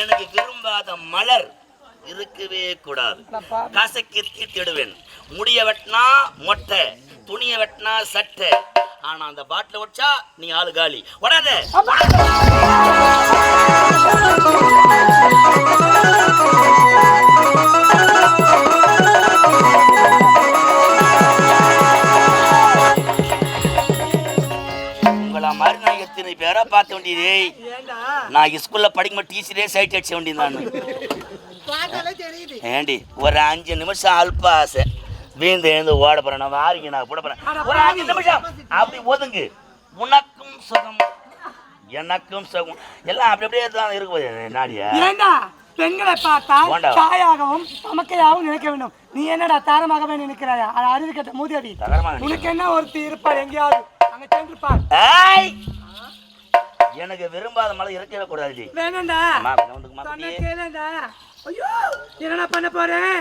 எனக்கு விரும்பாத மலர் இருக்கவே கூடாது. கசக்கி தீட்டிடுவேன் முடிய வெட்டினா மொட்டை துணிய வெட்டினா சட்டை. ஆனா அந்த பாட்டில் வச்சா நீ ஆளு காலி உடாத உங்கள மாதிரி நான் எத்தனை பேரா பார்த்த வேண்டியதே. நான் ஸ்கூல்ல படிக்கும்போது டீச்சரே சைட் அடிச்ச வேண்டியது நான் பார்த்தாலே ஏண்டி ஒரு அஞ்சு நிமிஷம் அல்ப ஆசை. வீந்து எழுந்து ஓட போறேன். நான் வாரிங்க நான் போட போறேன். ஒரு அஞ்சு நிமிஷம். அப்படி ஒதுங்கு. உனக்கும் சுகம். எனக்கும் சுகம். எல்லாம் அப்படி அப்படியே தான் இருக்குது நாடியா பெண்களை பார்த்தா போண்டா. தாயாகவும் தமக்கையாகவும் நினைக்க வேண்டும். நீ என்னடா தாரமாகவே நினைக்கிறாயா? அது அறிவு கட்ட நினைக்கிறேன். உனக்கு என்ன ஒருத்தி இருப்பார் எங்கேயாவது ஏய்! எனக்கு விரும்பாத மழை இருக்கவே கூடாது வேணும்டா ஐயோ என்னடா பண்ண போறேன்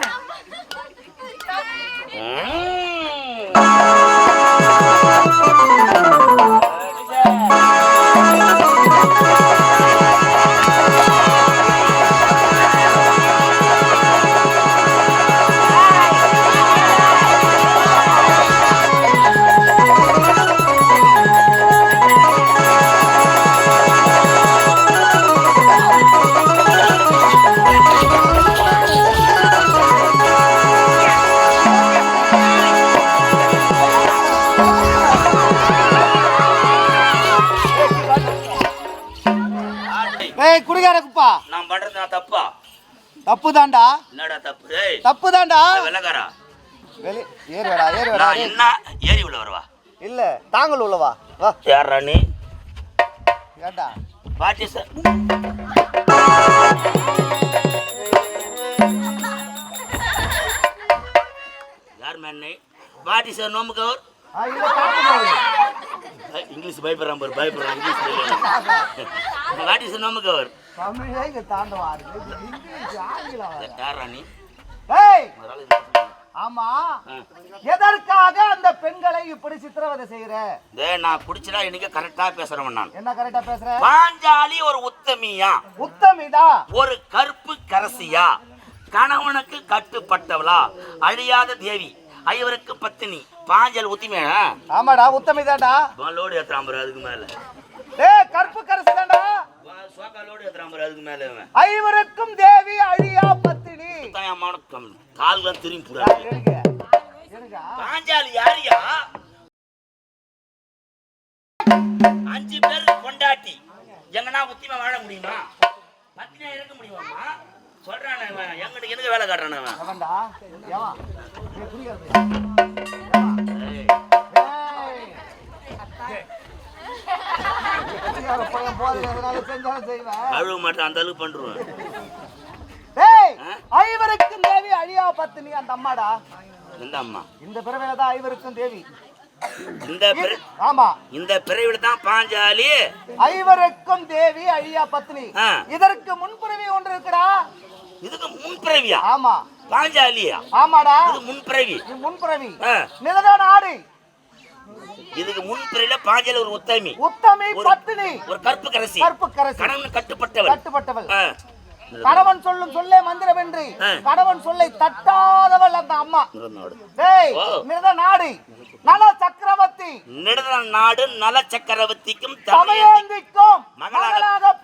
குடிகார குப்பா. நான் பண்றது நான் தப்பா? தப்பு தான்டா என்னடா தப்பு? ஏய் தப்பு தான்டா வெள்ளக்காரா? வெளி ஏறு வேடா ஏறு வேடா நான் என்ன? ஏறி உள்ள வரவா? இல்ல தாங்கல் உள்ளவா வா. யாரா நீ? ஏண்டா? பாட்டி சார் யார் man what is your name cover English பயப்படுறான் பாரு பயப்படுறான் இங்கிலீஷ் வாட் இஸ் நோம் கவர் தமிழே இங்க தாண்டவா இருக்கு இங்கிலீஷ் ஆங்கிலம் வேற. யாரா நீ ஏய். ஆமா. எதற்காக அந்த பெண்களை இப்படி சித்திரவதை செய்யற? டேய், நான் குடிச்சா இன்னைக்கு கரெக்டா பேசுறவன் நான். என்ன கரெக்டா பேசுற? பாஞ்சாலி ஒரு உத்தமியா? உத்தமிதா? ஒரு கருப்பு கரசியா? கணவனுக்கு கட்டுப்பட்டவளா? அழியாத தேவி ஐவருக்கு பத்தினி. பாஞ்சல் உத்திமையா ஆமாடா உத்தமிதாடா லோடு ஏத்துறான் பாரு அதுக்கு மேல. ஏய் கற்பு கரசு தான்டா சோக்கா லோடு ஏத்துறான் பாரு அதுக்கு மேல ஐவருக்கும் தேவி அழியா பத்தினி. மவனுக்கு கால்கள் திரும்பி எடுங்க பாஞ்சாலி யாரியா? அஞ்சு பேர் கொண்டாட்டி எங்கன்னா உத்திமை வாழ முடியுமா? பத்தினா இருக்க முடியுமாம்மா? சொல்றானே எங்கிட்ட எனக்கு வேலை காட்டுறானே கழுவ மாட்டேன் அந்த அளவுக்கு ஆ? ஐவருக்கும் தேவி அழியா பத்தினி அந்த அம்மாடா. இந்த அம்மா? இந்த பிறவையில தான் ஐவருக்கும் தேவி. இந்த ஆமா. இந்த பிறவில தான் பாஞ்சாலி. ஐவருக்கும் தேவி அழியா பத்தினி ஆ. இதற்கு முன்பிறவி ஒன்று இருக்குடா. இதுக்கு முன்பிறவியா? ஆமா. பாஞ்சாலியா? ஆமாடா. இது முன்பிறவி. முன்பிறவி. நிலதான் ஆடு இதுக்கு முன்பிறவில பாஞ்சாலி ஒரு உத்தமி உத்தமி பத்தினி. ஒரு கருப்பு கரசி. கற்பு கரசி. கணவன் கட்டுப்பட்டவள். கட்டுப்பட்டவள். கணவன் சொல்லும் சொல்லே ஆ. கணவன் சொல்லை தட்டாதவள் அந்த அம்மா. மிருத நாடி. நல சக்கரவர்த்தி. நிடத நாடு நல சக்கரவர்த்திக்கும் தமயந்தி தமயந்திக்கும் மகளாக